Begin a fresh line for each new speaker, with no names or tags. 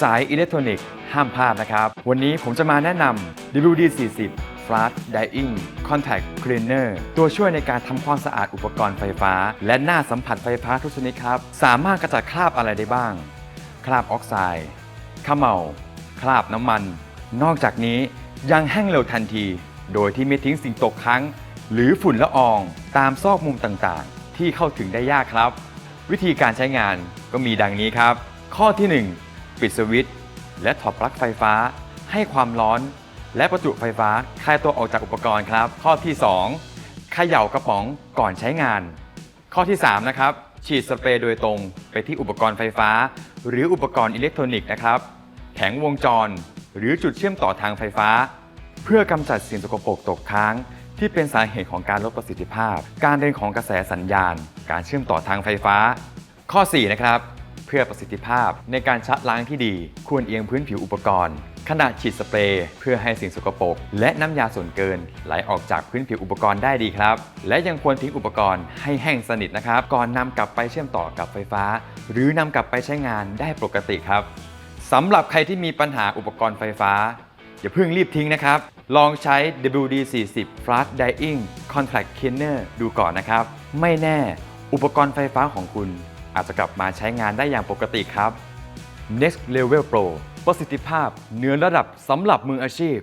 สายอิเล็กทรอนิกส์ห้ามพลาดนะครับ วันนี้ผมจะมาแนะนำ WD-40 Flash Drying Contact Cleaner ตัวช่วยในการทำความสะอาดอุปกรณ์ไฟฟ้า และหน้าสัมผัสไฟฟ้าทุกชนิดครับ สามารถกระจัดคราบอะไรได้บ้าง คราบออกไซด์ขมเหลาคราบน้ำมัน นอกจากนี้ยังแห้งเร็วทันที โดยที่ไม่ทิ้งสิ่งตกค้างหรือฝุ่นละอองตามซอกมุมต่างๆ ที่เข้าถึงได้ยากครับ วิธีการใช้งานก็มีดังนี้ครับ ข้อที่ 1 ปิดสวิตช์และถอดปลั๊กไฟฟ้า ให้ความร้อน และประจุไฟฟ้าคลายตัวออกจากอุปกรณ์ครับ ข้อที่ 2เขย่ากระป๋องก่อนใช้งาน ข้อที่ 3 นะครับ ฉีดสเปรย์โดยตรงไปที่อุปกรณ์ไฟฟ้า หรืออุปกรณ์อิเล็กทรอนิกส์นะครับแผงวงจร หรือจุดเชื่อมต่อทางไฟฟ้า เพื่อกำจัดสิ่งสกปรกตกค้าง ที่เป็นสาเหตุของการลดประสิทธิภาพ การเดินของกระแสสัญญาณ การเชื่อมต่อทางไฟฟ้า ข้อ 4 นะครับ เพื่อประสิทธิภาพในการชะล้างที่ดี ควรเอียงพื้นผิวอุปกรณ์ ขณะฉีดสเปรย์เพื่อให้สิ่งสกปรกและน้ำยาส่วนเกิน ไหลออกจากพื้นผิวอุปกรณ์ได้ดีครับ และยังควรทิ้งอุปกรณ์ให้แห้งสนิทนะครับ ก่อนนำกลับไปเชื่อมต่อกับไฟฟ้า หรือนำกลับไปใช้งานได้ปกติครับสำหรับใครที่มีปัญหาอุปกรณ์ไฟฟ้า อย่าเพิ่งรีบทิ้งนะครับ ลองใช้ WD-40 Flash Drying Contact Cleaner ดูก่อนนะครับ ไม่แน่อุปกรณ์ไฟฟ้าของคุณ อาจจะกลับมาใช้งานได้อย่างปกติครับ Next Level Pro ประสิทธิภาพเหนือระดับสำหรับมืออาชีพ